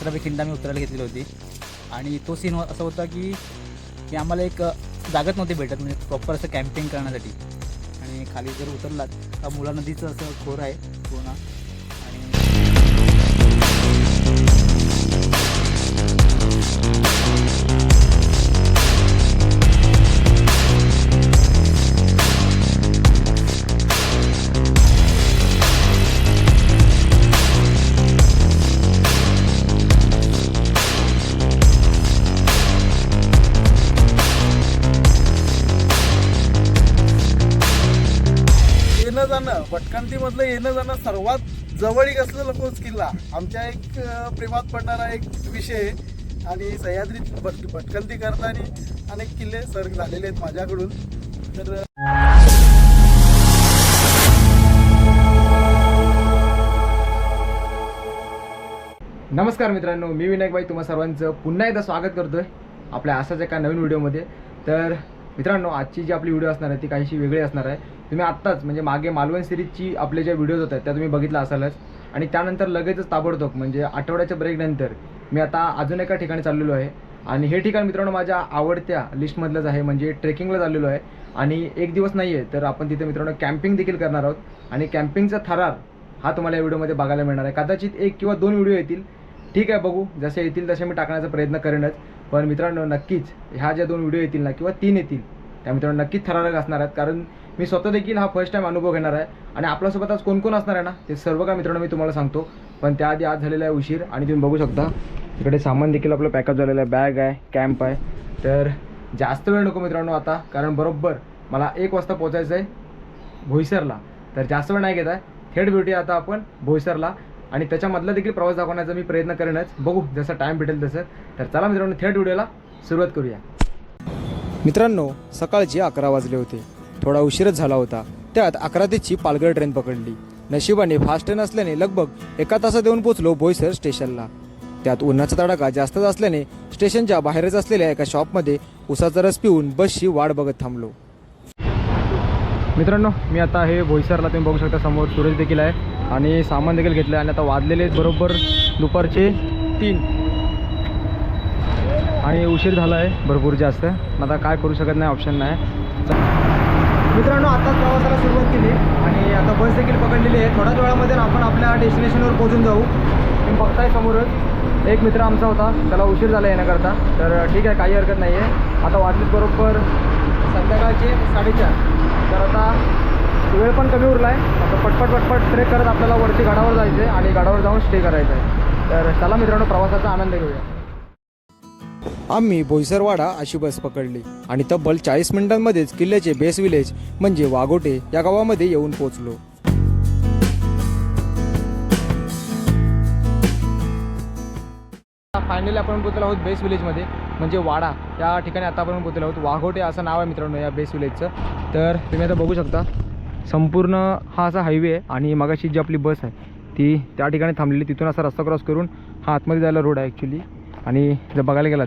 संध्याकाळी सात खिंड आम्ही उतरायला घेतलेली होती. आणि तो सीन हो-, असा होता की की आम्हाला एक जागत नव्हती भेटत म्हणजे प्रॉपर असं कॅम्पिंग करण्यासाठी. आणि खाली जर उतरलात तर मुला नदीचं असं खोर आहे पूर्ण. आणि जाणं भटकंतीमधलं येणं जाणं सर्वात जवळीक असलेला कोच किल्ला. आमच्या एक प्रेमात पडणारा एक विषय आहे. आणि सह्याद्रीत भट भटकंती करताना अनेक किल्ले सर झालेले आहेत माझ्याकडून. तर नमस्कार मित्रांनो मी विनायक भाई तुम्हा सर्वांचं पुन्हा एकदा स्वागत करतोय आपल्या असाच एका नवीन व्हिडिओमध्ये. तर मित्रांनो आजची जी आपली व्हिडिओ असणार आहे ती काहीशी वेगळी असणार आहे. तुम्ही आत्ताच म्हणजे मागे मालवण सिरीजची आपले ज्या व्हिडिओज होत आहेत त्या तुम्ही बघितला असालच. आणि त्यानंतर लगेचच ताबडतोब म्हणजे आठवड्याच्या ब्रेकनंतर मी आता अजून एका ठिकाणी चाललेलो आहे. आणि हे ठिकाण मित्रांनो माझ्या आवडत्या लिस्टमधलंच आहे म्हणजे ट्रेकिंगला चाललेलो आहे. आणि एक दिवस नाही आहे तर आपण तिथे मित्रांनो कॅम्पिंग देखील करणार आहोत. आणि कॅम्पिंगचा थरार हा तुम्हाला या व्हिडिओमध्ये बघायला मिळणार आहे. कदाचित एक किंवा दोन व्हिडिओ येतील. ठीक आहे बघू. जसे येतील तसे मी टाकण्याचा प्रयत्न करेनच. पण मित्रांनो नक्कीच ह्या ज्या दोन व्हिडिओ येतील ना किंवा तीन येतील त्या मित्रांनो नक्कीच थरारक असणार आहेत. कारण मी स्वतः देखील हा फर्स्ट टाइम अनुभव घेणार आहे. आणि आपल्यासोबत आज कोण कोण असणार आहे ना ते सर्व काय मित्रांनो मी तुम्हाला सांगतो. पण त्याआधी आज झालेला आहे उशीर आणि तुम्ही बघू शकता इकडे सामान देखील आपलं पॅकअप झालेलं आहे. बॅग आहे कॅम्प आहे. तर जास्त वेळ नको मित्रांनो आता कारण बरोबर मला एक वाजता पोचायचं आहे भोईसरला. तर जास्त वेळ नाही घेत आहे. थेट भेटूया आता आपण भोईसरला. आणि त्याच्यामधला देखील प्रवास दाखवण्याचा मी प्रयत्न करेनच. बघू जसं टाईम भेटेल तसं. तर चला मित्रांनो थेट व्हिडिओला सुरुवात करूया. मित्रांनो सकाळचे अकरा वाजले होते. थोडा उशीरच झाला होता. त्यात अकरा तेची पालघर ट्रेन पकडली. नशिबाने फास्ट ट्रेन असल्याने लगभग एका तासात येऊन पोचलो बोईसर स्टेशनला. त्यात उन्हाचा तडाखा जास्तच असल्याने स्टेशनच्या बाहेरच असलेल्या एका शॉपमध्ये उसाचा रस पिऊन बसची वाट बघत थांबलो. मित्रांनो मी आता हे भोईसरला तुम्ही बघू शकता समोर सुरेश देखील आहे आणि सामान देखील घेतलं आहे आणि आता वाजलेले आहेत बरोबर दुपारचे तीन. आणि उशीर झाला आहे भरपूर जास्त. मग आता काय करू शकत नाही ऑप्शन नाही. मित्रांनो आताच प्रवासाला सुरुवात केली आणि आता बस देखील पकडलेली आहे. थोड्याच वेळामध्ये आपण आपल्या डेस्टिनेशनवर पोहोचून जाऊ. तुम्ही बघताय समोरच. एक मित्र आमचा होता. त्याला उशीर झाला येण्याकरता. तर ठीक आहे काही हरकत नाही आहे आता वाजलीत बरोबर संध्याकाळचे साडेचार. तर आता वेळ पण कमी उरला आहे आता पटपट पटपट ट्रेक करत आपल्याला वरती गडावर जायचं आहे आणि गडावर जाऊन स्टे करायचं आहे तर चला मित्रांनो प्रवासाचा आनंद घेऊया. आम्ही बोईसरवाडा अशी बस पकडली. आणि तब्बल चाळीस मिनिटांमध्येच किल्ल्याचे बेस विलेज म्हणजे वाघोटे या गावामध्ये येऊन पोहोचलो. फायनली आपण पोहोचलो आहोत बेस विलेजमध्ये म्हणजे वाडा. या ठिकाणी आता आपण पोहोचलो आहोत. वाघोटे असं नाव आहे मित्रांनो या बेस विलेजचं. तर तुम्ही आता बघू शकता संपूर्ण हा असा हायवे आहे आणि मगाशी जी आपली बस आहे ती त्या ठिकाणी थांबलेली. तिथून असा रस्ता क्रॉस करून हा आतमध्ये जायला रोड आहे ॲक्च्युली आणि जर बघायला गेलात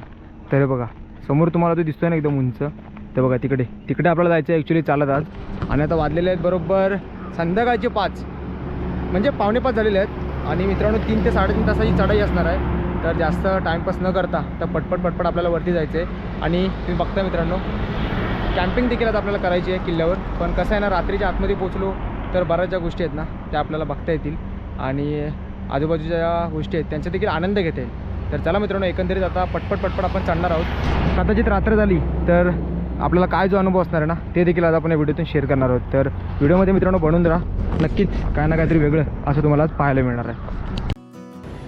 तर हे बघा समोर तुम्हाला तो दिसतोय ना एकदम उंच. तर बघा तिकडे. तिकडे आपल्याला जायचं आहे ॲक्च्युली चालत आज. आणि आता वाजलेले आहेत बरोबर संध्याकाळचे पाच. म्हणजे पावणे पाच झालेले आहेत. आणि मित्रांनो तीन ते साडेतीन तासाची चढाई असणार आहे. तर जास्त टाईमपास न करता तर पटपट पटपट आपल्याला वरती जायचं आहे आणि तुम्ही बघता मित्रांनो कॅम्पिंग देखील आता आपल्याला करायची आहे किल्ल्यावर. पण कसं आहे ना रात्रीच्या आतमध्ये पोचलो तर बऱ्याच ज्या गोष्टी आहेत ना त्या आपल्याला बघता येतील. आणि आजूबाजूच्या ज्या गोष्टी आहेत त्यांचा देखील आनंद घेता येईल. तर चला मित्रांनो एकंदरीत आता पटपट पटपट आपण चढणार आहोत. कदाचित रात्र झाली तर आपल्याला काय जो अनुभव असणार आहे ना ते देखील आज आपण या व्हिडिओतून शेअर करणार आहोत. तर व्हिडिओमध्ये मित्रांनो बनवून राहा. नक्कीच काय ना काहीतरी वेगळं असं तुम्हाला आज पाहायला मिळणार आहे.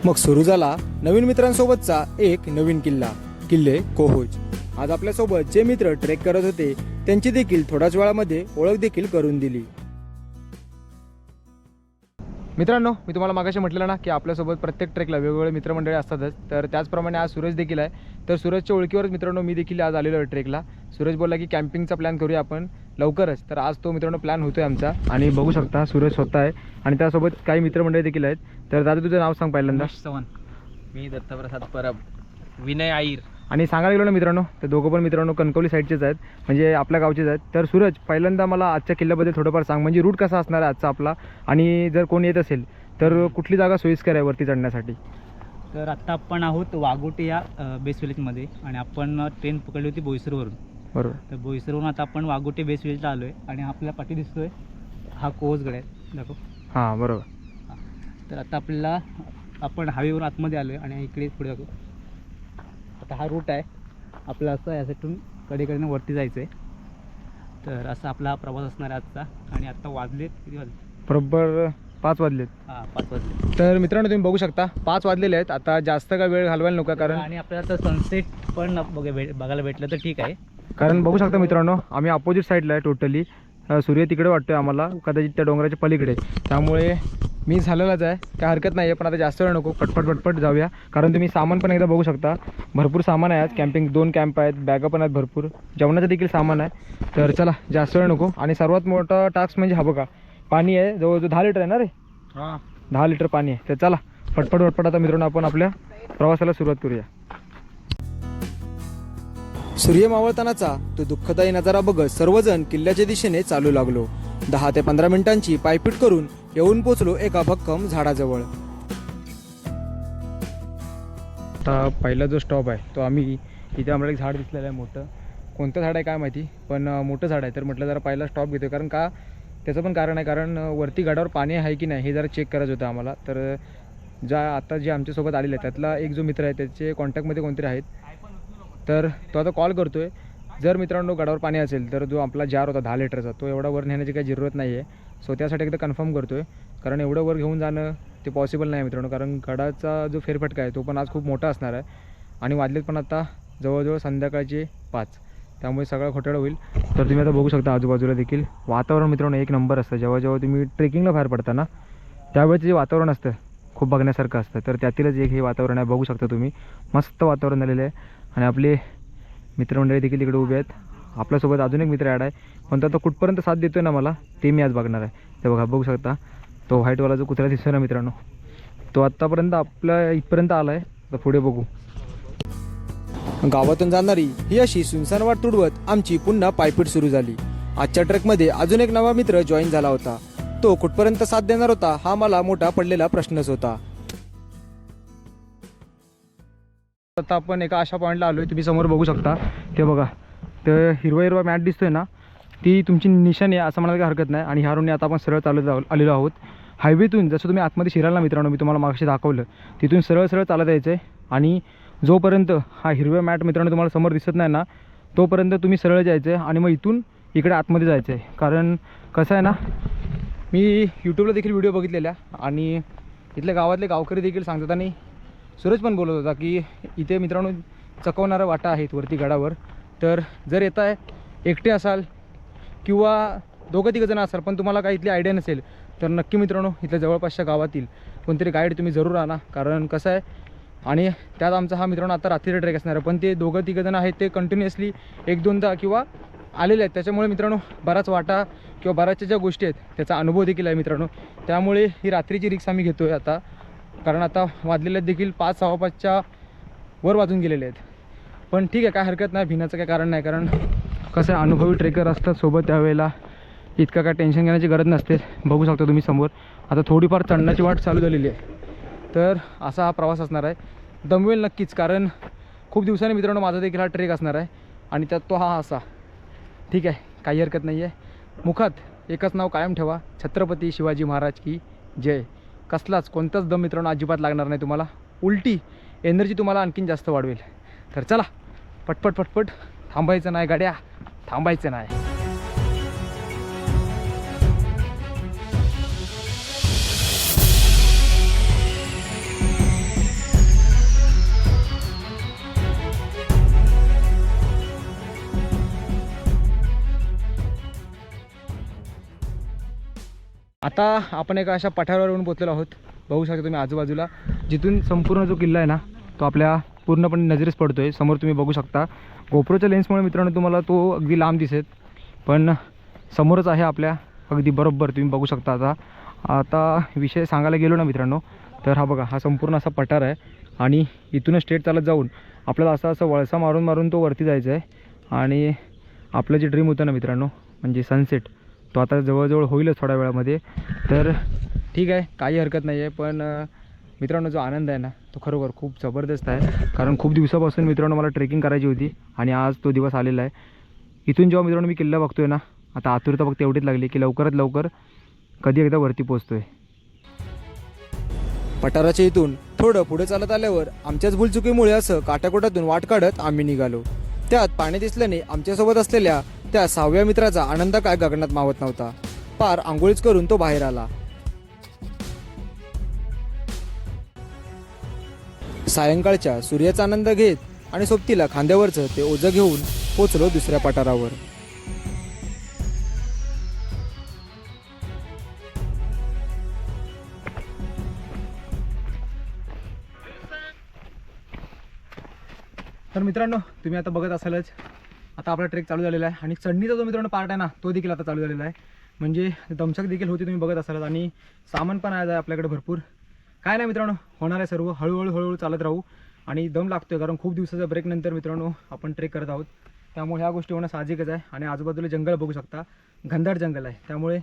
मग सुरू झाला नवीन मित्रांसोबतचा एक नवीन किल्ला किल्ले कोहोज. आज आपल्यासोबत जे मित्र ट्रेक करत होते त्यांची देखील थोड्याच वेळामध्ये ओळख देखील करून दिली. मित्रांनो मी तुम्हाला मागाशी म्हटलं ना की आपल्यासोबत प्रत्येक ट्रेकला वेगवेगळे मित्रमंडळी असतातच. तर त्याचप्रमाणे आज सूरज देखील आहे. तर सूरजच्या ओळखीवरच मित्रांनो मी देखील आज आलेलो आहे ट्रेकला. सूरज बोलला की कॅम्पिंगचा प्लॅन करूया आपण. लवकरच. तर आज तो मित्रांनो प्लॅन होतोय आमचा. आणि बघू शकता सूरज स्वतः आहे. आणि त्यासोबत काही मित्रमंडळी देखील आहेत. तर दादा तुझं नाव सांग पहिल्यांदा. चव्हाण. मी दत्तप्रसाद परब. विनय आईर. आणि सांगायला गेलो ना मित्रांनो तर दोघं पण मित्रांनो कणकवली साईडचेच आहेत म्हणजे आपल्या गावचेच आहेत. तर सूरज पहिल्यांदा मला आजच्या किल्ल्याबद्दल थोडंफार सांग म्हणजे रूट कसा असणार आहे आजचा आपला? आणि जर कोण येत असेल तर कुठली जागा सोयीस्कर आहे वरती चढण्यासाठी? तर आत्ता आपण आहोत वाघोटे या बेस विलेजमध्ये आणि आपण ट्रेन पकडली होती बोईसरवरून. बरोबर. तर बोईसरवरून आता आपण वाघोटे बेस विलेजला आलो आहे आणि आपल्या पाठी दिसतोय हा कोसगड आहे. दाखव. हां बरोबर. हा. तर आता आपल्याला आपण हायवेवरून आतमध्ये आलो आहे आणि इकडे पुढे दाखव. आता हा रूट आहे. आपला असं याच्यातून कडेकडेनं वरती जायचं आहे तर असा आपला हा प्रवास असणार आहे आजचा. आणि आता वाजलेत किती वाजले? बरोबर पाच वाजलेत. हां पाच वाजले. तर मित्रांनो तुम्ही बघू शकता पाच वाजलेले आहेत. आता जास्त काय वेळ घालवायला नको कारण आणि आपल्याला तर सनसेट पण बघ भेट बघायला भेटलं तर ठीक आहे. कारण बघू शकता मित्रांनो आम्ही अपोजिट साईडला आहे टोटली सूर्य तिकडे वाटतोय आम्हाला कदाचित त्या डोंगराच्या पलीकडे. त्यामुळे मी झालेलाच आहे. काय हरकत नाही आहे पण आता जास्त वेळ नको. पटपट पटपट जाऊया. कारण तुम्ही सामान पण एकदा बघू शकता. भरपूर सामान आहे आज कॅम्पिंग दोन कॅम्प आहेत. बॅगा पण आहेत भरपूर. जेवणाचं देखील सामान आहे. तर चला जास्त वेळ नको. आणि सर्वात मोठा टास्क म्हणजे हा बघा. पाणी आहे. जवळजवळ दहा लिटर आहे ना रे? हां. दहा लिटर पाणी आहे. तर चला पटपट पटपट आता मित्रांनो आपण आपल्या प्रवासाला सुरुवात करूया. सूर्य मावळतानाचा तो दुःखदायी नजारा बघत सर्वजण किल्ल्याच्या दिशेने चालू लागलो. दहा ते पंधरा मिनिटांची पायपीट करून येऊन पोचलो एका भक्कम झाडाजवळ. आता पहिला जो स्टॉप आहे तो आम्ही इथे आम्हाला एक झाड दिसलेलं आहे मोठं. कोणतं झाड आहे काय माहिती पण मोठं झाड आहे. तर म्हटलं जरा पहिला स्टॉप घेतो कारण का त्याचं पण कारण आहे कारण वरती गडावर पाणी आहे की नाही हे जरा चेक करायचं होतं आम्हाला. तर ज्या आता जे आमच्यासोबत आलेले आहेत त्यातला एक जो मित्र आहे त्याचे कॉन्टॅक्टमध्ये कोणतरी आहेत. तर तो आता कॉल करतो आहे जर मित्रांनो गडावर पाणी असेल तर जो आपला जार होता दहा लिटरचा तो एवढा वर नेण्याची काही जरूरत नाही आहे सो त्यासाठी एकदा कन्फर्म करतो आहे कारण एवढं वर घेऊन जाणं ते पॉसिबल नाही आहे मित्रांनो. कारण गडाचा जो फेरफटका आहे तो पण आज खूप मोठा असणार आहे. आणि वाजलेत पण आता जवळजवळ संध्याकाळचे पाच. त्यामुळे सगळा घोटाळा होईल. तर तुम्ही आता बघू शकता आजूबाजूला देखील वातावरण मित्रांनो एक नंबर असतं. जेव्हा जेव्हा तुम्ही ट्रेकिंगला बाहेर पडता ना त्यावेळेचं जे वातावरण असतं खूप बघण्यासारखं असतं. तर त्यातीलच एक हे वातावरण आहे बघू शकता तुम्ही. मस्त वातावरण झालेलं आहे. आणि आपले मित्रमंडळी देखील इकडे उभे आहेत. आपल्यासोबत अजून एक मित्र ॲड आहे. पण तो कुठपर्यंत साथ देतोय ना मला ते मी आज बघणार आहे. ते बघा बघू शकता. तो व्हाईटवाला जो कुत्रा दिसतोय ना मित्रांनो तो आत्तापर्यंत आपल्या इथपर्यंत आला आहे तर पुढे बघू. गावातून जाणारी ही अशी सुनसान वाट तुडवत आमची पुन्हा पायपीट सुरू झाली. आजच्या ट्रकमध्ये अजून एक नवा मित्र जॉईन झाला होता. तो कुठपर्यंत साथ देणार होता हा मला मोठा पडलेला प्रश्नच होता. आता आपण एका अशा पॉईंटला आलो आहे तुम्ही समोर बघू शकता. ते बघा तर हिरवा हिरवा मॅट दिसतोय ना ती तुमची निशाणी आहे असं म्हणायला काही हरकत नाही. आणि ह्या रोडने आता आपण सरळ चालत जाऊ आलेलो आहोत. हायवेतून जसं तुम्ही आतमध्ये शिराल ना मित्रांनो मी तुम्हाला मागशी दाखवलं तिथून सरळ सरळ चालत यायचं आहे. आणि जोपर्यंत हा हिरव्या मॅट मित्रांनो तुम्हाला समोर दिसत नाही ना तोपर्यंत तुम्ही सरळ जायचं आहे आणि मग इथून इकडे आतमध्ये जायचं आहे. कारण कसं आहे ना मी यूट्यूबला देखील व्हिडिओ बघितलेल्या आणि इथल्या गावातले गावकरी देखील सांगतात आणि सूरज पण बोलत होता की इथे मित्रांनो चकवणारा वाटा आहेत वरती गडावर. तर जर येत आहे एकटे असाल किंवा दोघं तिघं जण असाल पण तुम्हाला काही इथली आयडिया नसेल तर नक्की मित्रांनो इथल्या जवळपासच्या गावातील कोणतरी गाईड तुम्ही जरूर आणा. कारण कसं आहे आणि त्यात आमचा हा मित्रांनो आता रात्रीचा ट्रेक असणार आहे पण ते दोघं तिघं जण आहेत ते कंटिन्युअसली एक दोनदा किंवा आलेले आहेत. त्याच्यामुळे मित्रांनो बराच वाटा किंवा बऱ्याचशा ज्या गोष्टी आहेत त्याचा अनुभव देखील आहे मित्रांनो. त्यामुळे ही रात्रीची रिक्स आम्ही घेतो आहे आता. कारण आता वाजलेल्या देखील पाच सहा पाचच्या वर वाजून गेलेले आहेत. पण ठीक आहे काय हरकत नाही भिण्याचं काय कारण नाही कारण कसं आहे अनुभवी ट्रेकर असतात सोबत त्यावेळेला इतकं काय टेन्शन घेण्याची गरज नसते. बघू शकता तुम्ही समोर. आता थोडीफार चढण्याची वाट चालू झालेली आहे. तर असा हा प्रवास असणार आहे. दमवेल नक्कीच कारण खूप दिवसांनी मित्रांनो माझा देखील हा ट्रेक असणार आहे. आणि त्यात तो हा असा. ठीक आहे काही हरकत नाही आहे मुखात एकच नाव कायम ठेवा. छत्रपती शिवाजी महाराज की जय. कसलाच कोणताच दम मित्रांनो अजिबात लागणार नाही तुम्हाला. उलटी एनर्जी तुम्हाला आणखीन जास्त वाढवेल. तर चला पटपट पटपट थांबायचं नाही गाड्या थांबायचं नाही. आता आपण एका अशा पठारावर येऊन पोचलेलो आहोत. बघू शकता तुम्ही आजूबाजूला. जिथून संपूर्ण जो किल्ला आहे ना तो आपल्या पूर्णपणे नजरेस पडतो आहे समोर तुम्ही बघू शकता. गोप्रोच्या लेन्समुळे मित्रांनो तुम्हाला तो अगदी लांब दिसेल. पण समोरच आहे आपल्या अगदी बरोबर. तुम्ही बघू शकता आता. आता विषय सांगायला गेलो ना मित्रांनो तर हा बघा हा संपूर्ण असा पठार आहे. आणि इथूनच स्ट्रेट चालत जाऊन आपल्याला असा असं वळसा मारून मारून तो वरती जायचं आहे आणि आपलं जे ड्रीम होतं ना मित्रांनो म्हणजे सनसेट तो आता जवळजवळ होईलच थोड्या वेळामध्ये. तर ठीक आहे काही हरकत नाही आहे पण मित्रांनो जो आनंद आहे ना तो खरोखर खूप जबरदस्त आहे. कारण खूप दिवसापासून मित्रांनो मला ट्रेकिंग करायची होती आणि आज तो दिवस आलेला आहे. इथून जेव्हा मित्रांनो मी किल्ला बघतोय ना आता आतुरता फक्त एवढीच लागली की लवकरात लवकर कधी एकदा वरती पोचतोय पठाराच्या इथून थोडं पुढे चालत आल्यावर आमच्याच भूलचुकीमुळे असं काटाकोटातून वाट काढत आम्ही निघालो. त्यात पाणी दिसल्याने आमच्यासोबत असलेल्या त्या सहाव्या मित्राचा आनंद काय गगनात मावत नव्हता. पार आंघोळीच करून तो बाहेर आला. सायंकाळच्या सूर्याचा आनंद घेत आणि सोबतीला खांद्यावरचं ते ओझं घेऊन पोचलो दुसऱ्या पठारावर. तर मित्रांनो तुम्ही आता बघत असालच आता आपला ट्रेक चालू झालेला आहे. आणि चढणीचा जो मित्रांनो पार्ट आहे ना तो देखील आता चालू झालेला आहे. म्हणजे दमछक देखील होती तुम्ही बघत असाल. आणि सामान पण आहे आपल्याकडे भरपूर. काय नाही मित्रांनो होणार आहे सर्व. हळूहळू हळूहळू चालत राहू. आणि दम लागतोय कारण खूप दिवसाच्या ब्रेकनंतर मित्रांनो आपण ट्रेक करत आहोत. त्यामुळे ह्या गोष्टी होणं साहजिकच आहे. आणि आजूबाजूला जंगल बघू शकता. घनदाट जंगल आहे. त्यामुळे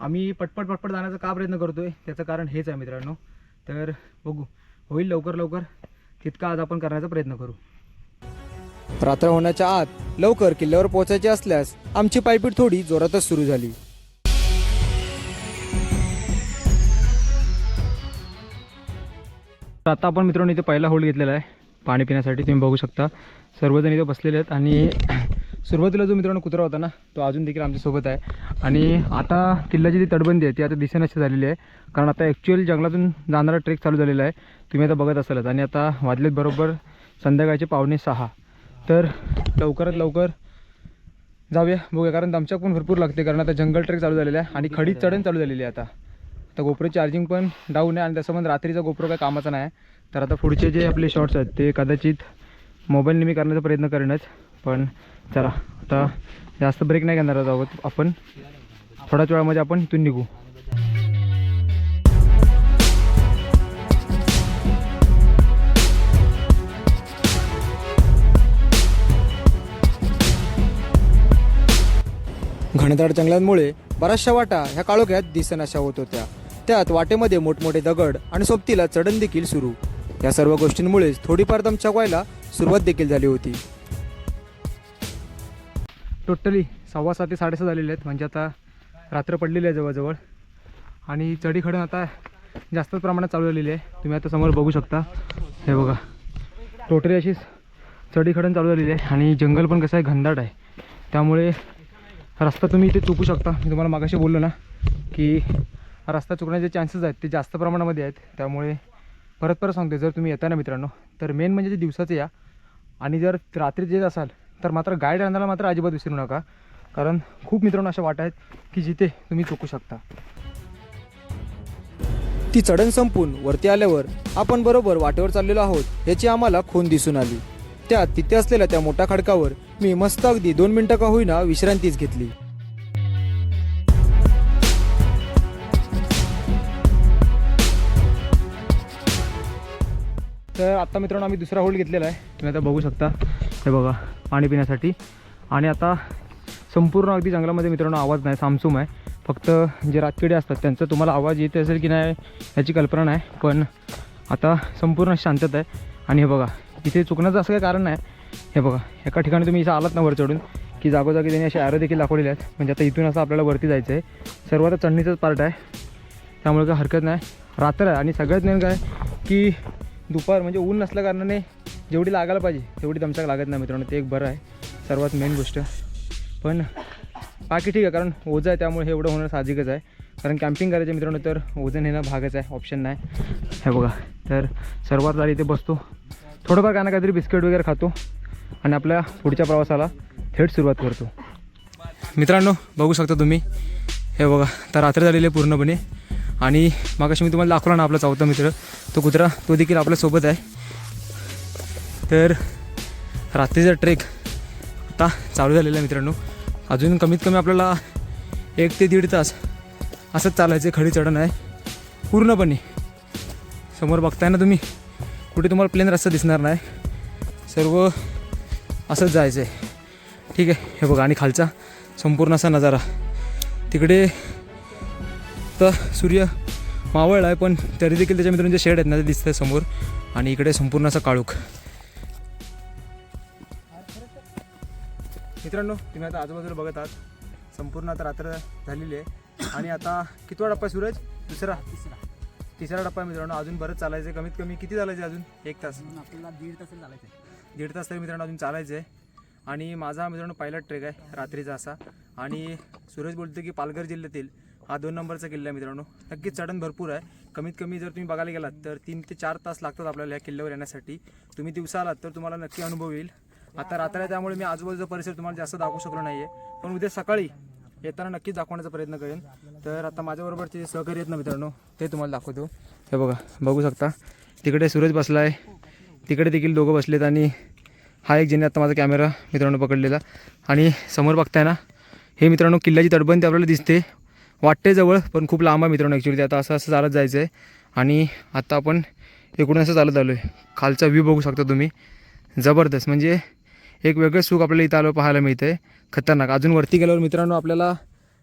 आम्ही पटपट पटपट जाण्याचा का प्रयत्न करतोय? त्याचं कारण हेच आहे मित्रांनो. तर बघू. होईल लवकर लवकर. तितका आज आपण करण्याचा प्रयत्न करू. रात्र होण्याच्या आत लवकर किल्ल्यावर पोहोचायचे असल्यास आमची पायपीट थोडी जोरातच सुरू झाली. तर आता आपण मित्रांनो इथे पहिला होल्ड घेतलेला आहे. पाणी पिण्यासाठी तुम्ही बघू शकता. सर्वजण इथे बसलेले आहेत आणि सुरुवातीला जो मित्रांनो कुत्रा होता ना तो अजून देखील आमच्यासोबत आहे. आणि आता किल्ल्याची जी तटबंदी आहे ती आता दिसेनाशी झालेली आहे. कारण आता ॲक्च्युअल जंगलातून जाणारा ट्रेक चालू झालेला आहे. तुम्ही आता बघत असालच. आणि आता वाजलेत बरोबर संध्याकाळचे पावणे सहा. तर लवकरात लवकर जाऊया बघूया. कारण दमच्या पण भरपूर लागते कारण आता जंगल ट्रेक चालू झालेला आहे आणि खडी चढण चालू झालेली आहे आता. आता गोप्रो चार्जिंग पण डाऊन आहे आणि तसं पण रात्रीचा गोप्रो काय कामाचा नाही तर आता पुढचे जे आपले शॉर्ट्स आहेत ते कदाचित मोबाईलने मी करण्याचा प्रयत्न करेनच. पण चला आता जास्त ब्रेक नाही घेणार आहोत आपण. थोड्याच वेळामध्ये आपण इथून निघू. घनदाट जंगलांमुळे बऱ्याचशा वाटा ह्या काळोख्यात दिसनाशा होत होत्या. त्यात वाटेमध्ये मोठमोठे दगड आणि सोबतीला चढण देखील सुरू. या सर्व गोष्टींमुळेच थोडीफार दमछाक व्हायला सुरुवात देखील झाली होती. टोटली सव्वा सात ते साडेसहा झालेले आहेत. म्हणजे आता रात्र पडलेली आहे जवळजवळ. आणि चढी खडण आता जास्तच प्रमाणात चालू झालेली आहे. तुम्ही आता समोर बघू शकता. हे बघा. टोटली अशीच चढी खडण चालू झालेली आहे. आणि जंगल पण कसं आहे घनदाट आहे. त्यामुळे रस्ता तुम्ही इथे चुकू शकता. मी तुम्हाला मागाशी बोललो ना की रस्ता चुकण्याचे चान्सेस आहेत ते जास्त प्रमाणामध्ये आहेत. त्यामुळे परत परत सांगते जर तुम्ही येताना मित्रांनो. तर मेन म्हणजे ते दिवसाचं या. आणि जर रात्री येत असाल तर मात्र गाईड आणायला मात्र अजिबात विसरू नका. कारण खूप मित्रांनो अशा वाटा आहेत की जिथे तुम्ही चुकू शकता. ती चढण संपून वरती आल्यावर आपण बरोबर वाटेवर चाललेलो आहोत याची आम्हाला खून दिसून आली. त्यात तिथे असलेल्या त्या मोठ्या खडकावर मी मस्त अगदी दोन मिनिटं का होईना विश्रांतीच घेतली. तर आता मित्रांनो आम्ही दुसरा होल्ड घेतलेला आहे. तुम्ही आता बघू शकता हे बघा पाणी पिण्यासाठी. आणि आता संपूर्ण अगदी जंगलामध्ये मित्रांनो आवाज नाही सामसूम आहे. फक्त जे रातकिडे असतात त्यांचा तुम्हाला आवाज येत असेल की नाही याची कल्पना नाही पण आता संपूर्ण शांतता आहे. आणि हे बघा इथे चुकण्याचं असं काही कारण नाही. हे बघा एका ठिकाणी तुम्ही इथं आलात ना वर चढून की जागोजागी त्यांनी असे ॲरो देखील दाखवलेले आहेत. म्हणजे आता इथून असं आपल्याला वरती जायचं आहे. सर्वात चढणीचंच पार्ट आहे. त्यामुळे काही हरकत नाही. रात्र आहे आणि सगळ्यात मेन काय की दुपार म्हणजे ऊन नसल्या कारणाने जेवढी लागायला पाहिजे तेवढी दमचाक लागत नाही मित्रांनो. ते एक बरं आहे. सर्वात मेन गोष्ट. पण बाकी ठीक आहे कारण ओझं आहे त्यामुळे हे एवढं होणं साहजिकच आहे. कारण कॅम्पिंग करायचं मित्रांनो तर ओझं नेणं भागच आहे ऑप्शन नाही. हे बघा तर सर्वात आधी इथे बसतो. थोडंफार काय ना काहीतरी बिस्किट वगैरे खातो. आणि आपल्या पुढच्या प्रवासाला थेट सुरुवात करतो. मित्रांनो बघू शकता तुम्ही. हे बघा तर रात्र झालेली आहे पूर्णपणे. आणि मागाशी मी तुम्हाला दाखवला ना आपला चौथा मित्र. तो कुत्रा तो देखील आपल्यासोबत आहे. तर रात्रीचा ट्रेक आता चालू झालेला आहे मित्रांनो. अजून कमीत कमी आपल्याला एक ते दीड तास असंच चालायचं खडी चढण आहे. पूर्णपणे. समोर बघताय ना तुम्ही? कुठे तुम्हाला प्लेन रस्ता दिसणार नाही. सर्व असंच जायचं आहे ठीक आहे हे बघा आणि खालचा संपूर्ण असा नजारा. तिकडे तर सूर्य मावळ आहे पण तरी देखील त्याच्या मित्रांचे शेड आहेत ना ते दिसतंय समोर. आणि इकडे संपूर्ण असा काळूक मित्रांनो तुम्ही आता आजूबाजूला बघत आहात. संपूर्ण आता रात्र झालेली आहे. आणि आता कितवा टप्पा आहे सूरज? दुसरा. तिसरा. तिसरा टप्पा आहे मित्रांनो. अजून बरंच चालायचं आहे कमीत कमी किती चालायचं आहे अजून? एक तास. आपल्याला दीड तास चालायचं आहे दीड तास तरी मित्रांनो अजून चालायचं आहे आणि माझा मित्रांनो पहिला ट्रेक आहे रात्रीचा असा. आणि सूरज बोलतो की पालघर जिल्ह्यातील हा दोन नंबरचा किल्ला आहे मित्रांनो. नक्कीच चढण भरपूर आहे. कमीत कमी जर तुम्ही बघायला गेलात तर तीन ते चार तास लागतात आपल्याला या किल्ल्यावर येण्यासाठी. तुम्ही दिवसा आलात तर तुम्हाला नक्की अनुभव येईल. आता रात्र आहे त्यामुळे मी आजूबाजूचा परिसर तुम्हाला जास्त दाखवू शकलो नाही आहे पण उद्या सकाळी येताना नक्कीच दाखवण्याचा प्रयत्न करेन. तर आता माझ्याबरोबरचे जे सहकारी आहेत ना मित्रांनो ते तुम्हाला दाखवतो. हे बघा बघू शकता. तिकडे सूरज बसला आहे तिकडे देखील दोघं बसलेत आणि हा एक ज्याने आता माझा कॅमेरा मित्रांनो पकडलेला. आणि समोर बघताय ना हे मित्रांनो किल्ल्याची तटबंदी आपल्याला दिसते. वाटते जवळ पण खूप लांब आहे मित्रांनो ॲक्च्युली आता असं असं चालत जायचं आहे आणि आता आपण इकडून असं चालत आलो आहे खालचा व्ह्यू बघू शकता तुम्ही. जबरदस्त. म्हणजे एक वेगळं सुख आपल्याला इथं आलं पाहायला मिळतं आहे खतरनाक. अजून वरती गेल्यावर मित्रांनो आपल्याला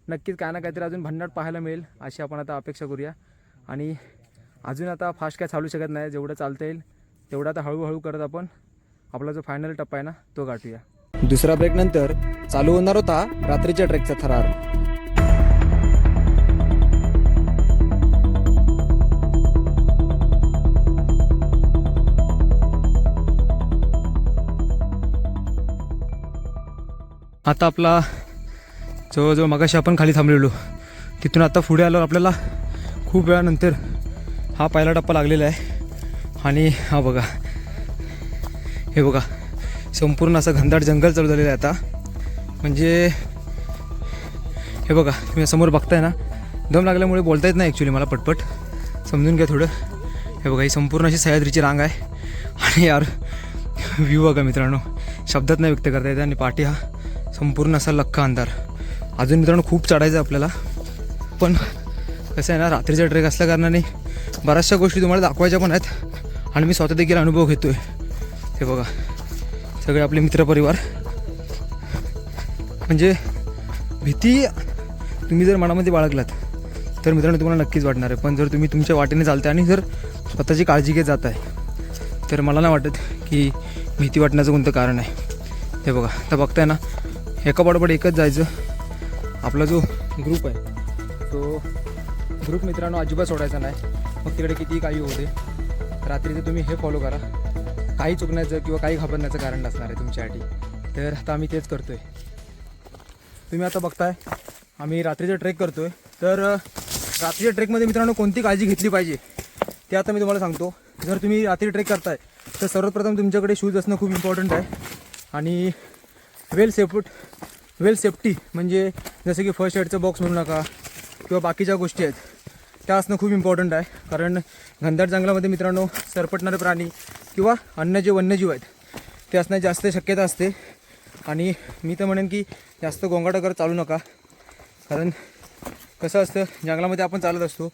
नक्कीच काय ना काहीतरी अजून भन्नाट पाहायला मिळेल अशी आपण आता अपेक्षा करूया. आणि अजून आता फास्ट काय चालू शकत नाही जेवढं चालता येईल. तेवढं आता हळूहळू करत आपण आपला जो फायनल टप्पा आहे ना तो गाठूया. दुसरा ब्रेक नंतर चालू होणार होता रात्रीच्या ट्रेकचा थरार. आता आपला जवळजवळ मगाशी आपण खाली थांबलेलो. तिथून आता पुढे आल्यावर आपल्याला खूप वेळानंतर हा पहिला टप्पा लागलेला आहे. आणि हा बघा. हे बघा. संपूर्ण असं घनदाट जंगल चालू झालेलं आहे आता. म्हणजे हे बघा तुम्ही समोर बघताय ना? दम लागल्यामुळे बोलता येत नाही ॲक्च्युली मला पटपट. समजून घ्या थोडं. हे बघा ही संपूर्ण अशी सह्याद्रीची रांग आहे. आणि यार व्ह्यू बघा मित्रांनो. शब्दात नाही व्यक्त करता येते आणि पाठी हा संपूर्ण असा लख्खा अंधार. अजून मित्रांनो खूप चढायचं आहे आपल्याला. पण कसं आहे ना रात्रीचा ट्रेक असल्या कारणाने बऱ्याचशा गोष्टी तुम्हाला दाखवायच्या पण आहेत. आणि मी स्वतः देखील अनुभव घेतो आहे हे बघा सगळे आपले मित्रपरिवार. म्हणजे भीती तुम्ही जर मनामध्ये बाळगलात तर मित्रांनो तुम्हाला नक्कीच वाटणार आहे. पण जर तुम्ही तुमच्या वाटेने चालताय आणि जर स्वतःची काळजी घेत जात आहे तर मला नाही वाटत की भीती वाटण्याचं कोणतं कारण आहे. हे बघा आता बघताय ना एका पाठोपाठ एकच जायचं. आपला जो ग्रुप आहे तो ग्रुप मित्रांनो अजिबात सोडायचा नाही. मग तिकडे कितीही काही होते रात्रीचं तुम्ही हे फॉलो करा. काही चुकण्याचं किंवा काही घाबरण्याचं कारण नसणार आहे तुमच्यासाठी. तर आता आम्ही तेच करतो आहे तुम्ही आता बघताय आम्ही रात्रीचं ट्रेक करतो आहे तर रात्रीच्या ट्रेकमध्ये मित्रांनो कोणती काळजी घेतली पाहिजे ते आता मी तुम्हाला सांगतो. जर तुम्ही रात्री ट्रेक करताय तर सर्वप्रथम तुमच्याकडे शूज असणं खूप इम्पॉर्टंट आहे. आणि वेल सेफ्ट वेल सेफ्टी म्हणजे जसं की फर्स्ट एडचं बॉक्स म्हणू नका किंवा बाकीच्या गोष्टी आहेत. त्या असणं खूप इम्पॉर्टंट आहे. कारण घनदाट जंगलामध्ये मित्रांनो सरपटणारे प्राणी किंवा अन्य जे वन्यजीव आहेत. ते असण्याची जास्त शक्यता असते. आणि मी तर म्हणेन की जास्त गोंगाटा करत चालू नका. कारण कसं असतं जंगलामध्ये आपण चालत असतो.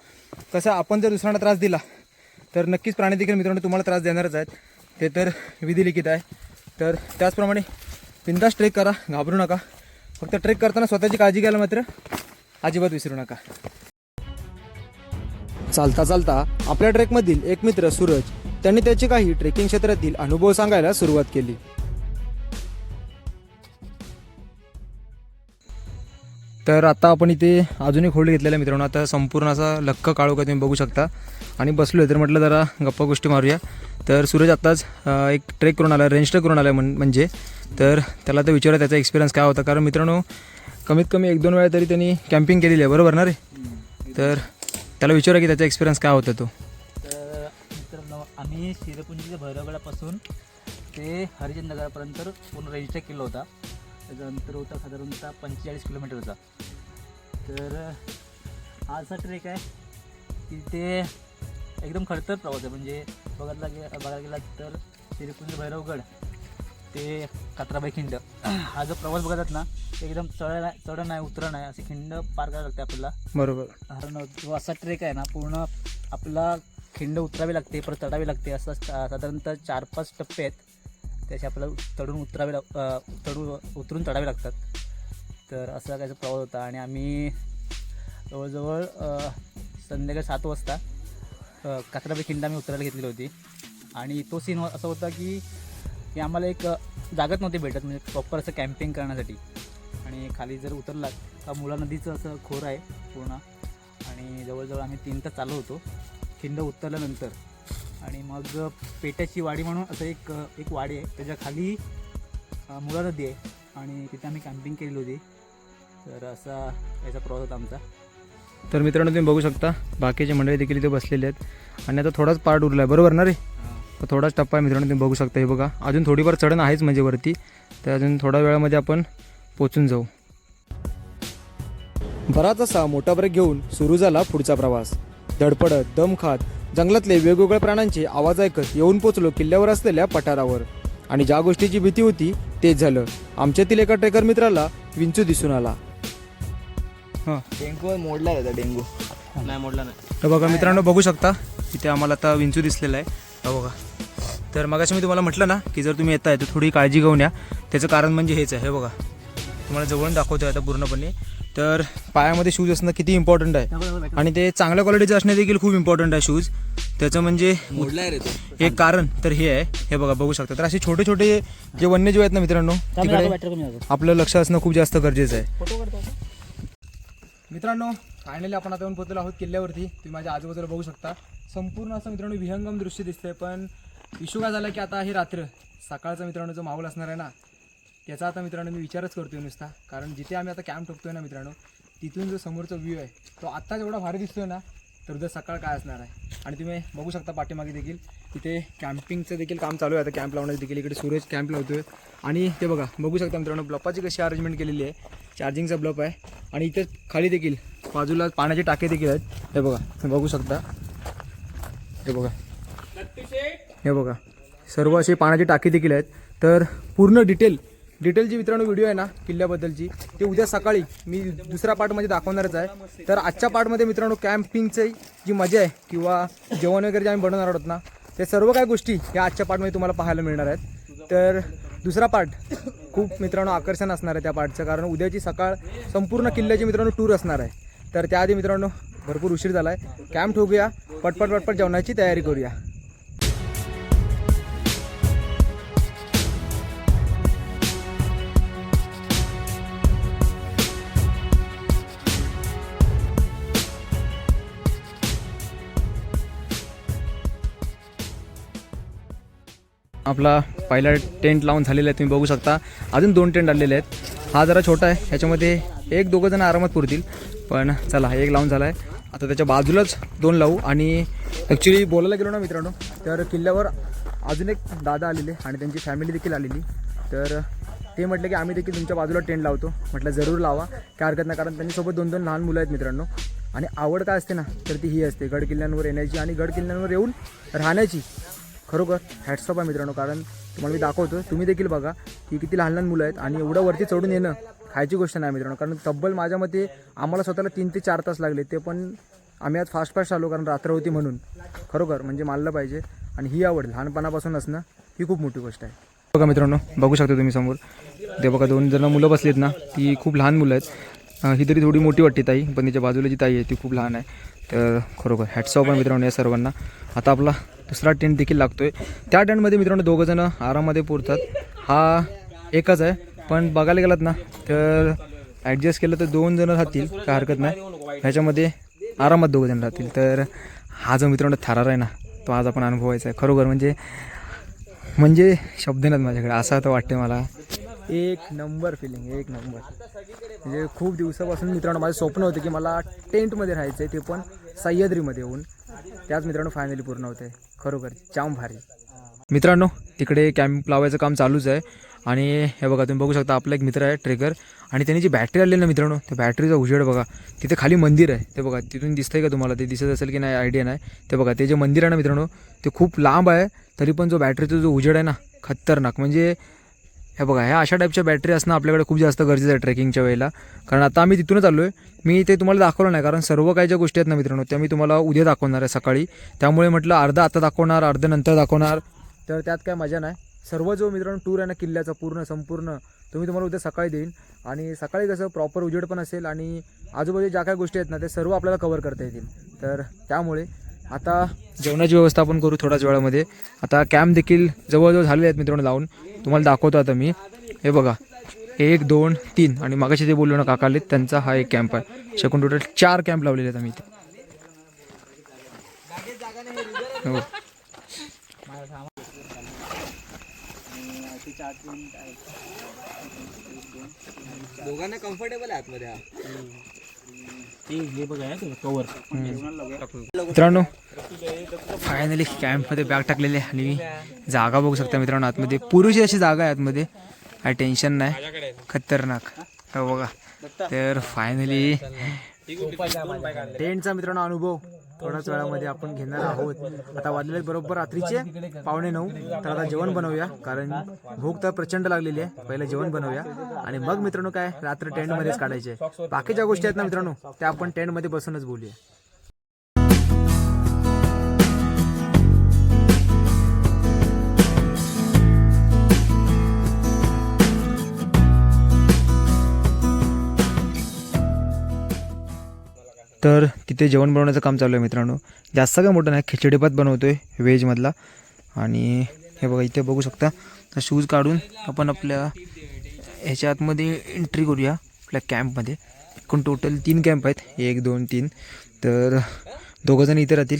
कसं आपण जर दुसऱ्यांना त्रास दिला तर नक्कीच प्राणी देखील मित्रांनो तुम्हाला त्रास देणारच आहेत. ते तर विधिलिखित आहे. तर त्याचप्रमाणे बिंदास ट्रेक करा घाबरू नका. फक्त ट्रेक करताना स्वतःची काळजी घ्यायला मात्र अजिबात विसरू नका. चालता चालता आपल्या ट्रेकमधील एक मित्र सूरज त्यांनी त्याचे काही ट्रेकिंग क्षेत्रातील अनुभव सांगायला सुरुवात केली. तर आता आपण इथे अजून एक होल्ड घेतलेला मित्रांनो. आता संपूर्ण असा लक्क काळोखा तुम्ही बघू शकता. आणि बसलो आहे तर म्हटलं जरा गप्पा गोष्टी मारूया. तर सूरज आत्ताच एक ट्रेक करून आला रेंज ट्रेक करून आला म्हण म्हणजे. तर त्याला तर विचारा त्याचा एक्सपिरियन्स काय होता. कारण मित्रांनो कमीत कमी एक दोन वेळा तरी त्यांनी कॅम्पिंग केलेली आहे. बरोबर ना रे? तर त्याला विचारा की त्याचा एक्सपिरियन्स काय होता तो. तर मित्रांनो आम्ही शिरपुंजीच्या भैरवगडापासून ते हरिजननगरापर्यंत पूर्ण रजिस्टर केला होता. त्याचा अंतर होता साधारणतः पंचेचाळीस किलोमीटरचा तर आजचा ट्रेक आहे की ते एकदम खडतर प्रवास आहे. म्हणजे बघायला गे बघायला गेला तर शिरपुंज भैरवगड ते कात्राबाई खिंड. हा जो प्रवास बघतात ना एकदम चढ नाही चढ नाही उतर नाही असे खिंड पार करायला लागते आपल्याला. बरोबर. कारण जो असा ट्रेक आहे ना पूर्ण आपला खिंड उतरावी लागते परत चढावी लागते. असं साधारणतः चार पाच टप्पे आहेत. त्याचे आपल्याला चढून उतरावे लाग चढून उतरून चढावे लागतात. तर असा काहीचा प्रवास होता आणि आम्ही जवळजवळ संध्याकाळी सात वाजता कात्राबाई खिंड आम्ही उतरायला घेतलेली होती. आणि तो सीन असा होता की आम्हाला एक अ, जागाच नव्हती भेटत म्हणजे प्रॉपर असं कॅम्पिंग करण्यासाठी. आणि खाली जर उतरलात का मुला नदीचं असं खोर आहे पूर्ण. आणि जवळजवळ आम्ही तीन तास चालू होतो. खिंड उतरल्यानंतर. आणि मग पेट्याची वाडी म्हणून असं एक एक वाडी आहे. त्याच्याखाली मुला नदी आहे. आणि तिथे आम्ही कॅम्पिंग केली होती. तर असा याचा प्रवास होता आमचा. तर मित्रांनो तुम्ही बघू शकता बाकीचे मंडळी देखील इथे बसलेले आहेत. आणि आता थोडाच पार्ट उरला आहे बरोबर ना रे? तर थोडाच टप्पा आहे मित्रांनो तुम्ही बघू शकता. हे बघा अजून थोडीफार चढण आहेच म्हणजे वरती. तर अजून थोड्या वेळामध्ये आपण पोचून जाऊ. बराच असा मोठा ब्रेक घेऊन सुरू झाला पुढचा प्रवास. धडपडत दम खात जंगलातले वेगवेगळ्या प्राण्यांचे आवाज ऐकत येऊन पोचलो किल्ल्यावर असलेल्या पठारावर. आणि ज्या गोष्टीची भीती होती तेच झालं. आमच्यातील एका ट्रेकर मित्राला विंचू दिसून आला. डेंगू मोडला होता डेंगू. नाही मोडला नाही. तर बघा मित्रांनो बघू शकता इथे आम्हाला आता विंचू दिसलेला आहे. हा बघा. तर मगाशी मी तुम्हाला म्हटलं ना की जर तुम्ही येताय तर थोडी काळजी घेऊन या. त्याचं कारण म्हणजे हेच आहे हे बघा. तुम्हाला जवळून दाखवतो आता पूर्णपणे. तर पायामध्ये शूज असणं किती इम्पॉर्टंट आहे. आणि ते चांगल्या क्वालिटीचं असणे देखील खूप इम्पॉर्टंट आहे शूज त्याचं म्हणजे एक कारण तर हे आहे. हे बघा बघू शकता. तर असे छोटे छोटे जे वन्यजीव आहेत ना मित्रांनो तिकडे आपलं लक्ष असणं खूप जास्त गरजेचं आहे. मित्रांनो फायनली आपण आता येऊन पोहोचलो आहोत किल्ल्यावरती. तुम्ही माझ्या आजूबाजूला बघू शकता. संपूर्ण असं मित्रांनो विहंगम दृश्य दिसतंय पण इशू काय झाला की आता ही रात्र सकाळचा मित्रांनो जो माहोल असणार आहे ना त्याचा आता मित्रांनो मी विचारच करतोय नुसता. कारण जिथे आम्ही आता कॅम्प ठोकतोय ना मित्रांनो तिथून जो समोरचा व्ह्यू आहे तो आत्ता जेवढा भारी दिसतोय ना तर उद्या सकाळ काय असणार आहे? आणि तुम्ही बघू शकता पाठीमागे देखील तिथे कॅम्पिंगचं देखील काम चालू आहे. आता कॅम्प लावण्याचं देखील इकडे सूरज कॅम्प लावतोय. आणि ते बघा बघू शकता मित्रांनो ब्लपाची कशी अरेंजमेंट केलेली आहे. चार्जिंगचा ब्लप आहे. आणि इथे खाली देखील बाजूला पाण्याचे टाके देखील आहेत. हे बघा तुम्ही बघू शकता. हे बघा. हे बघा सर्व असे पाण्याचे टाके देखील आहेत. तर पूर्ण डिटेल डिटेलची मित्रांनो व्हिडिओ आहे ना किल्ल्याबद्दलची ते उद्या सकाळी मी दुसऱ्या पार्टमध्ये दाखवणारच आहे. तर आजच्या पार्टमध्ये मित्रांनो कॅम्पिंगची जी मजा आहे किंवा जेवण वगैरे जे आम्ही बनवणार आहोत ना ते सर्व काही गोष्टी या आजच्या पार्टमध्ये तुम्हाला पाहायला मिळणार आहेत. तर दुसरा पार्ट खूप मित्रांनो आकर्षण असणार आहे त्या पार्टचं कारण उद्याची सकाळ संपूर्ण किल्ल्याची मित्रांनो टूर असणार आहे. तर त्याआधी मित्रांनो भरपूर उशीर झाला आहे कॅम्प ठोकूया पटपट पटपट जेवणाची तयारी करूया. आपला पहिला टेंट लावून झालेला आहे तुम्ही बघू शकता. अजून दोन टेंट आलेले आहेत. हा जरा छोटा आहे ह्याच्यामध्ये एक दोघं जण आरामात पुरतील. पण चला एक लावून झाला आहे आता त्याच्या बाजूलाच दोन लावू. आणि ॲक्च्युली बोलायला गेलो ना मित्रांनो तर किल्ल्यावर अजून एक दादा आलेले आणि त्यांची फॅमिली देखील आलेली. तर ते म्हटलं की आम्ही देखील तुमच्या बाजूला टेंट लावतो. म्हटलं जरूर लावा. काय हरकत नाही कारण त्यांच्यासोबत दोन दोन लहान मुलं आहेत मित्रांनो. आणि आवड काय असते ना तर ती ही असते. गड किल्ल्यांवर येण्याची आणि गड किल्ल्यांवर येऊन राहण्याची. खरोखर हॅट्सअप आहे मित्रांनो कारण तुम्हाला मी दाखवतो तुम्ही देखील बघा की किती लहान लहान मुलं आहेत आणि एवढं वरती चढून येणं खायची गोष्ट नाही मित्रांनो कारण तब्बल माझ्या मते आम्हाला स्वतःला तीन ते चार तास लागले ते पण आम्ही आज फास्ट फास्ट आलो कारण रात्र होती म्हणून. खरोखर म्हणजे मानलं पाहिजे आणि ही आवड लहानपणापासून असणं ही खूप मोठी गोष्ट आहे. बघा मित्रांनो बघू शकता तुम्ही समोर. ते बघा दोन जण मुलं बसलीत ना ती खूप लहान मुलं आहेत. ही तरी थोडी मोठी वाटते ताई पण तिच्या बाजूला जी ताई आहे ती खूप लहान आहे. तर खरोखर हॅट्सऑफ आहे मित्रांनो या सर्वांना. आता आपला दुसरा टेंट देखील लागतो आहे त्या टेंटमध्ये मित्रांनो दोघंजणं आरामध्ये पुरतात. हा एकच आहे पण बघायला गेलात ना तर ॲडजस्ट केलं तर दोन जणं राहतील काय हरकत नाही. ह्याच्यामध्ये आरामात दोघं जण राहतील. तर हा जो मित्रांनो थरार आहे ना तो आज आपण अनुभवायचा आहे. खरोखर म्हणजे म्हणजे शब्द नाहीत माझ्याकडे असं आता वाटते मला. एक नंबर फिलिंग एक नंबर. म्हणजे खूप दिवसापासून मित्रांनो माझं स्वप्न होतं की मला टेंटमध्ये राहायचं आहे ते पण सह्याद्रीमध्ये येऊन त्याच मित्रांनो फायनली पूर्ण होते खरोखर जाम भारी. मित्रांनो तिकडे कॅम्प लावायचं काम चालूच आहे. आणि हे बघा तुम्ही बघू शकता आपला एक मित्र आहे ट्रेकर आणि त्यांनी जी बॅटरी आलेली ना मित्रांनो त्या बॅटरीचा उजेड बघा. तिथे खाली मंदिर आहे. ते बघा तिथून दिसतंय का तुम्हाला? ते दिसत असेल की नाही आयडिया नाही. ते बघा ते जे मंदिर आहे ना मित्रांनो ते खूप लांब आहे. तरी पण जो बॅटरीचा जो उजेड आहे ना खतरनाक. म्हणजे हे बघा ह्या अशा टाईपच्या बॅटरी असणं आपल्याकडे खूप जास्त गरजेचं आहे ट्रेकिंगच्या वेळेला. कारण आता आम्ही तिथूनच आलो आहे मी ते तुम्हाला दाखवलं नाही कारण सर्व काही ज्या गोष्टी आहेत ना मित्रांनो त्या मी तुम्हाला उद्या दाखवणार आहे सकाळी. त्यामुळे म्हटलं अर्धा आता दाखवणार अर्ध नंतर दाखवणार. तर त्यात काय मजा नाही. सर्व जो मित्रांनो टूर आहे ना किल्ल्याचा पूर्ण संपूर्ण तो मी तुम्हाला उद्या सकाळी देईन. आणि सकाळी कसं प्रॉपर उजेड पण असेल आणि आजूबाजू ज्या काही गोष्टी आहेत ना ते सर्व आपल्याला कवर करता येतील. तर त्यामुळे आता जेवणाची व्यवस्था आपण करू थोड्याच वेळामध्ये. आता कॅम्प देखील जवळजवळ झालेले आहेत मित्रांनो लावून. तुम्हाला दाखवतो आता मी. हे बघा. एक दोन तीन. आणि मागाशी जे बोललो ना काकाले त्यांचा हा एक कॅम्प आहे. शकून टोटल चार कॅम्प लावलेले आहेत आम्ही इथे. हो. दोघांना कम्फर्टेबल आहे आतमध्ये हा. हे बघा कवर मित्रांनो फायनली कॅम्पमध्ये बॅग टाकलेली आहे आणि जागा बघू शकता मित्रांनो आतमध्ये. पुरुषी अशी जागा आहे आतमध्ये. काय टेन्शन नाही. खतरनाक. हो बघा. तर फायनली टेंटचा मित्रांनो अनुभव. थोड्याच वेळामध्ये आपण घेणार आहोत. आता वाजलेले बरोबर रात्रीचे पावणे नऊ. तर आता जेवण बनवूया कारण भूक तर प्रचंड लागलेली आहे. पहिलं जेवण बनवूया. आणि मग मित्रांनो काय रात्र टेंटमध्येच काढायचे. बाकीच्या गोष्टी आहेत ना मित्रांनो त्या आपण टेंटमध्ये बसूनच बोलूया. तर तिथे जेवण बनवण्याचं काम चालू आहे मित्रांनो. जास्त काय मोठं नाही खिचडी भात बनवतो आहे व्हेजमधला आणि हे बघा इथे बघू शकता तर शूज काढून आपण आपल्या ह्याच्या आतमध्ये एंट्री करूया आपल्या कॅम्पमध्ये एकूण टोटल तीन कॅम्प आहेत एक दोन तीन. तर दोघंजण इथे राहतील.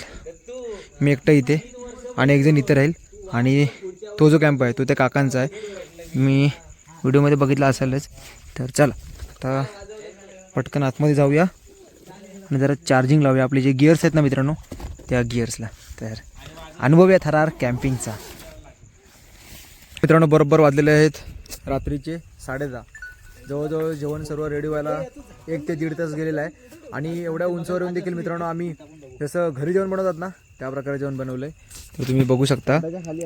मी एकटा इथे आणि एकजण इथे राहील. आणि तो जो कॅम्प आहे तो त्या काकांचा आहे. मी व्हिडिओमध्ये बघितला असेलच. तर चला आता पटकन आतमध्ये जाऊया. आणि जरा चार्जिंग लावूया. आपले जे गिअर्स आहेत ना मित्रांनो त्या गिअर्सला तर अनुभव आहे थरार कॅम्पिंगचा मित्रांनो बरोबर वाजलेले आहेत रात्रीचे साडे दहा जवळजवळ जेवण सर्व रेडी व्हायला एक ते दीड तास गेलेला आहे. आणि एवढ्या उंचावर येऊन देखील मित्रांनो आम्ही जसं घरी जेवण बनवतात ना त्या प्रकारे जेवण बनवलं आहे तर तुम्ही बघू शकता.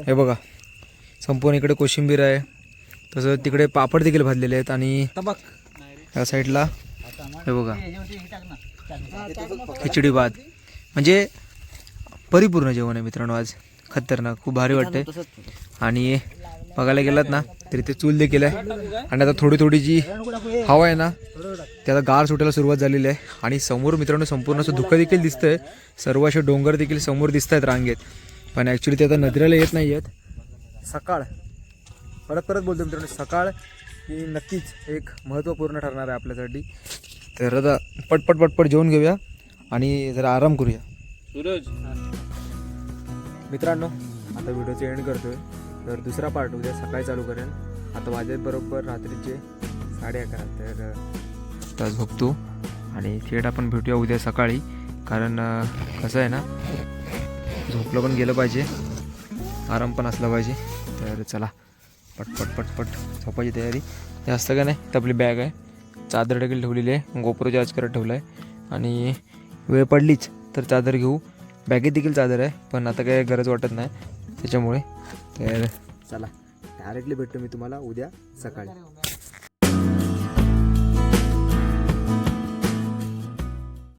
हे बघा संपूर्ण इकडे कोशिंबीर आहे. तसं तिकडे पापड देखील भाजलेले आहेत. आणि या साईडला हे बघा. खिचडी भात. म्हणजे परिपूर्ण जेवण आहे मित्रांनो आज. खतरनाक खूप भारी वाटतंय. आणि बघायला गेलात ना तरी ते चूल देखील आहे. आणि आता थोडी थोडी जी हवा आहे ना त्याला गार सुटायला सुरुवात झालेली आहे. आणि समोर मित्रांनो संपूर्ण असं धुकं देखील दिसतंय. सर्व असे डोंगर देखील समोर दिसत आहेत रांगेत. पण ॲक्च्युली ते आता नजरेला येत नाही आहेत सकाळ. परत परत बोलतो मित्रांनो सकाळ ही नक्कीच एक महत्त्वपूर्ण ठरणार आहे आपल्यासाठी. तर आता पटपट पटपट जेवून घेऊया आणि जरा आराम करूया. सूरज. मित्रांनो आता व्हिडिओचे एंड करतोय. तर दुसरा पार्ट उद्या सकाळी चालू करेन. आता वाजत बरोबर रात्रीचे साडे अकरा. तर आता झोपतो आणि थेट आपण भेटूया उद्या सकाळी. कारण कसं आहे ना झोपलं पण गेलं पाहिजे. आराम पण असला पाहिजे. तर चला पटपट पटपट झोपायची तयारी. जास्त का नाही तर आपली बॅग आहे. चादर देखील ठेवलेली आहे. गोप्रो चार्ज करत ठेवला आहे आणि वेळ पडलीच तर चादर घेऊ. बॅगेत देखील चादर आहे पण आता काही गरज वाटत नाही. त्याच्यामुळे तर चला डायरेक्टली भेटतो मी तुम्हाला उद्या सकाळी.